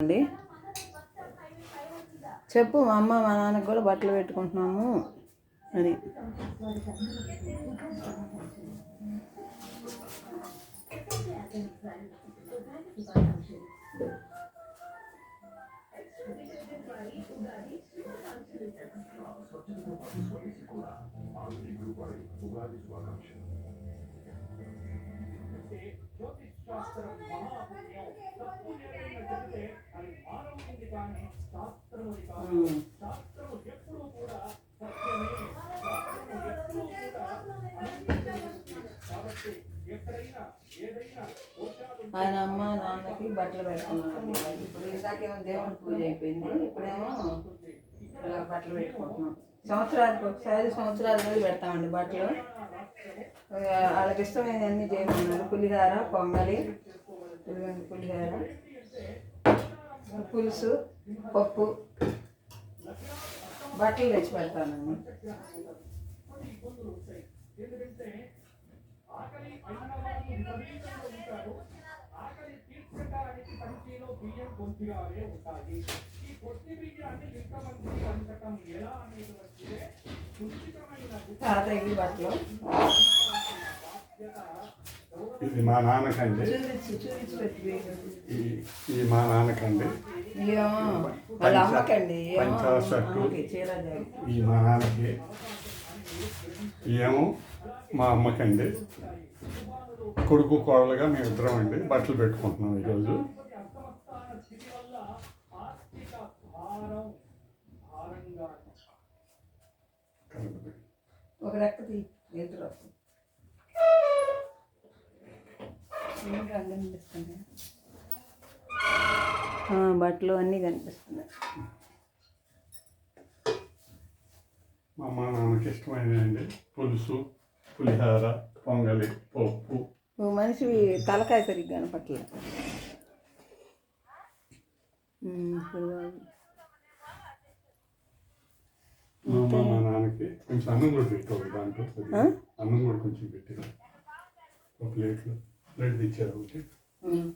అండి చెప్పు మా అమ్మ మా నాన్నకు కూడా బట్టలు పెట్టుకుంటున్నాము అని ఉమ్. ఆయన అమ్మ నాన్నకి బట్టలు పెట్టుకున్నాం ఇప్పుడు ఇందాకేమో దేవుని పూజ అయిపోయింది. ఇప్పుడేమో ఇలా బట్టలు పెట్టుకుంటున్నాం. సంవత్సరానికి ఒకసారి సంవత్సరాలు రోజు పెడతామండి బట్టలు. వాళ్ళకి ఇష్టమైనవన్నీ చేయమన్నారు. పులిహార పొంగలి పులిహార. పులుసు పప్పు. బట్టలు తెచ్చి పెడతానండి తాతయ్యకి బట్టలు ఇది మా నాన్నకండి ఈ మా నాన్నకండి ఏమో వాళ్ళ అమ్మకండి ఏమో పంచా షర్టు. అమ్మకి చీర జాకెట్. ఈ మా నాన్నకి. ఏమో మా అమ్మకండి కొడుకు కోడలుగా మేము ఇద్దరం అండి. బట్టలు పెట్టుకుంటున్నాం ఈరోజు. ఒక రెక్క బట్టలు అన్నీ కనిపిస్తున్నాయి. మా అమ్మ నాన్నకి ఇష్టమైనదండి పులుసు పులిహార పొంగలి పప్పు. మనిషి తలకాయ సరిగ్గా కనపట్లేదు మా అమ్మ మా నాన్నకి కొంచెం అన్నం కూడా పెట్టావు దాంట్లో. అన్నం కూడా కొంచెం పెట్టారు ఒక ప్లేట్లో. ప్లేట్ తెచ్చారు ఒకటి ఉమ్.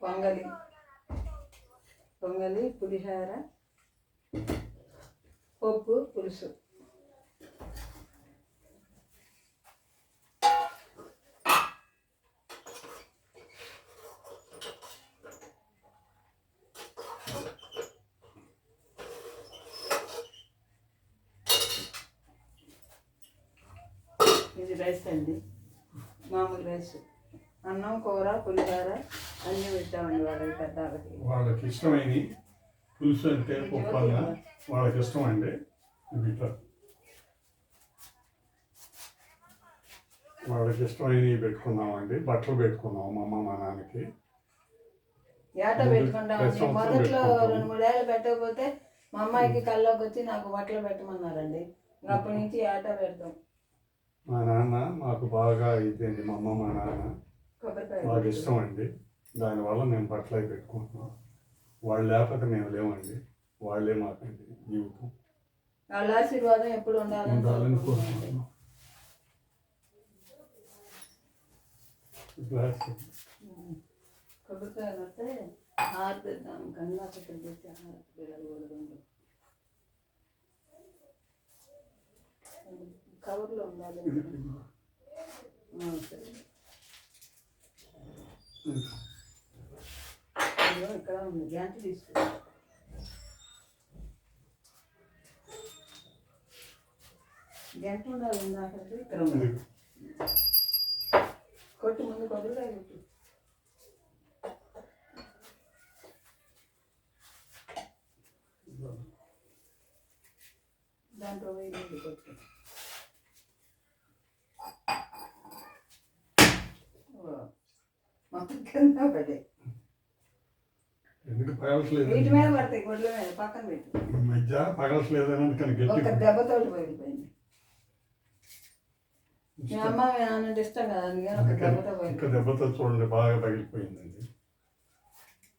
పొంగలి పొంగలి పులిహార పప్పు పులుసు ఇది రైస్ అండి. మామూలు రైస్ అన్నం కూర పులిహోర అన్నీ పెట్టామండి వాళ్ళకి పెద్దవాళ్ళకి. వాళ్ళకి ఇష్టమైన పులుసు అంటే పప్పు అన్న వాళ్ళకి ఇష్టం అండి ఇట్లా. వాళ్ళకి ఇష్టమైనవి పెట్టుకున్నామండి బట్టలు పెట్టుకున్నాం మా అమ్మ మా నాన్నకి. ఏట పెట్టుకుంటామండి. మొదట్లో. రెండు మూడేళ్ళు పెట్టకపోతే మా అమ్మాయికి కల్లోకి వచ్చి నాకు బట్టలు పెట్టమన్నారండి. అప్పటి నుంచి ఏట పెడతాం. మా నాన్న మాకు బాగా ఇదండి మా అమ్మ మా నాన్న వాళ్ళకి ఇష్టం అండి దానివల్ల మేము బట్టలు పెట్టుకుంటున్నాం. వాళ్ళు లేకపోతే మేము లేవండి. వాళ్ళే మాకండి జీవితం. వాళ్ళ ఆశీర్వాదం ఎప్పుడు ఉండాలని. కోరుకుంటున్నాం కొబ్బరికాయలు వస్తే హారతి ఇద్దాం గంగా పిల్లలు కూడా రెండు కవర్లో ఉండాలి ఇక్కడ ఉంది గంట తీసుకో గంట ఉండాలి ఇందాక ఇక్కడ ఉంది కొట్టు ముందు కొబ్బరికాయ కొట్టు. దాంట్లో నీళ్ళు కొట్టు. మొత్తం కింద పడ్డాయి ఎందుకు పగలట్లేదు వీటి మీద పడతాయి గొడ్ల మీద పక్కన పెట్టు. ఈ మధ్య పగలట్లేదు అని అందుకని ఒక గట్టి దెబ్బతోటి పగిలిపోయింది మీ అమ్మ మీ నాన్న అంటే ఇష్టం కదా అందుకని ఒక దెబ్బతో దెబ్బతో చూడండి బాగా పగిలిపోయిందండి.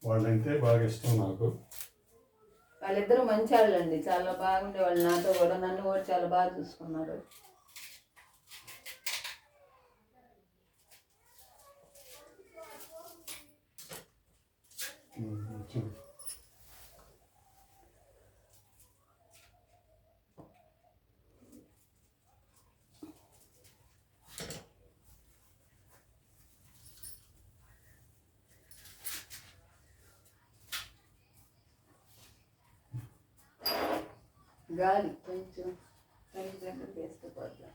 వాళ్ళంటే బాగా ఇష్టం నాకు. వాళ్ళిద్దరూ మంచి వాళ్ళండి చాలా బాగుండే వాళ్ళు నాతో కూడా. నన్ను కూడా చాలా బాగా చూసుకున్నారు ఉమ్, కొంచెం. గాలి కొంచెం కొంచెం దగ్గర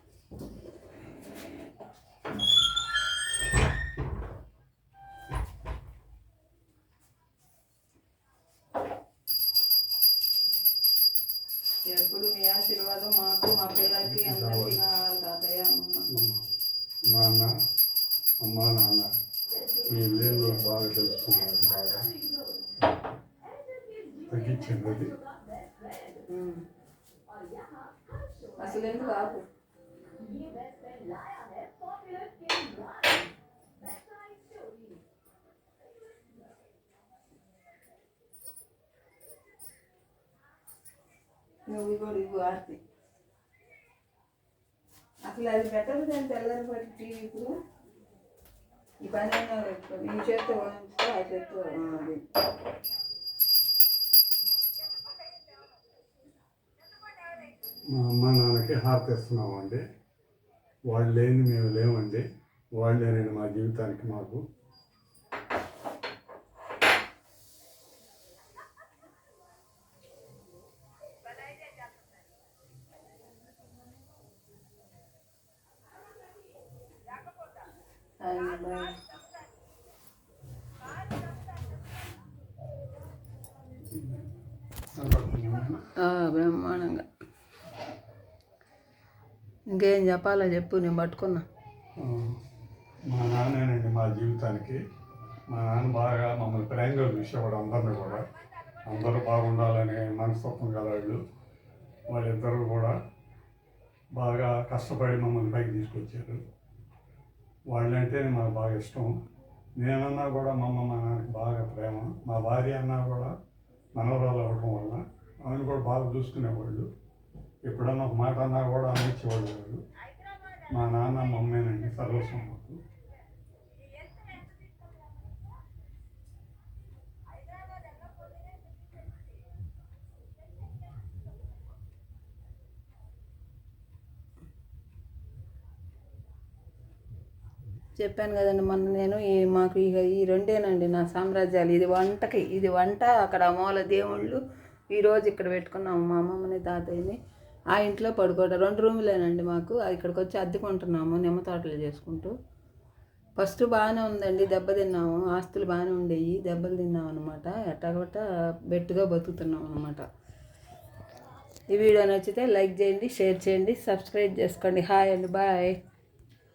ఎప్పుడు మీ ఆశీర్వాదం మాకు మా పిల్లలకి అందరికీ కావాలి తాతయ్య అమ్మ నాన్న అమ్మ నాన్న మీ ఇల్లు బాగా తెలుస్తున్నారు బాగా. తగ్గించింది అది. ఉమ్. అసలు ఎందుకు ఆపు నువ్వు కూడా ఇవ్వు ఆర్తి. అసలు అది బెటర్ దాని తెల్లని పట్టి టీవీ ఇప్పుడు? ఈ పని ఈ చేత్తో ఉంచుకో ఆ చేత్తో అది. మా అమ్మ నాన్నకి హారతి ఇస్తున్నామండి వాళ్ళు లేని మేము లేమండి. వాళ్ళేనండి మా జీవితానికి మాకు ఆయన బాయ్. ఆ, బ్రహ్మాండంగా ఇంకేం చెప్పాలో చెప్పు నేను పట్టుకున్నా. మా నాన్నేనండి మా జీవితానికి. మా నాన్న బాగా మమ్మల్ని ప్రేమగా చూసేవాడు అందరిని కూడా. అందరూ బాగుండాలనే మనస్తత్వం కలవాళ్ళు వాళ్ళిద్దరూ కూడా బాగా కష్టపడి మమ్మల్ని పైకి తీసుకొచ్చారు. వాళ్ళంటేనే మాకు బాగా ఇష్టం. నేనన్నా కూడా మా అమ్మ మా నాన్నకి బాగా ప్రేమ. మా భార్య అన్నా కూడా మనవరాలు అవ్వడం వల్ల ఆమెను కూడా బాగా చూసుకునేవాళ్ళు. ఎప్పుడన్నా ఒక మాట అన్నా కూడా అందించేవాళ్ళు కాదు. మా నాన్న మా సర్వస్వం మాకు. చెప్పాను కదండి మొన్న నేను ఈ మాకు ఇక ఈ రెండేనండి నా సామ్రాజ్యాలు. ఇది వంటకి ఇది వంట అక్కడ మూల దేవుళ్ళు. ఈరోజు ఇక్కడ పెట్టుకున్నాము మా అమ్మమ్మని తాతయ్యని. ఆ ఇంట్లో పడుకోవడం రెండు రూములేనండి మాకు. ఇక్కడికి వచ్చి అద్దెకుంటున్నాము నిమ్మ తోటలు చేసుకుంటూ. ఫస్ట్ బాగానే ఉందండి దెబ్బ తిన్నాము. ఆస్తులు బాగానే ఉండేవి దెబ్బలు తిన్నాం అనమాట ఎట్టగొట్ట బెట్టుగా బతుకుతున్నాం అనమాట ఈ వీడియో నచ్చితే లైక్ చేయండి షేర్ చేయండి సబ్స్క్రైబ్ చేసుకోండి. హాయ్ అండి బాయ్.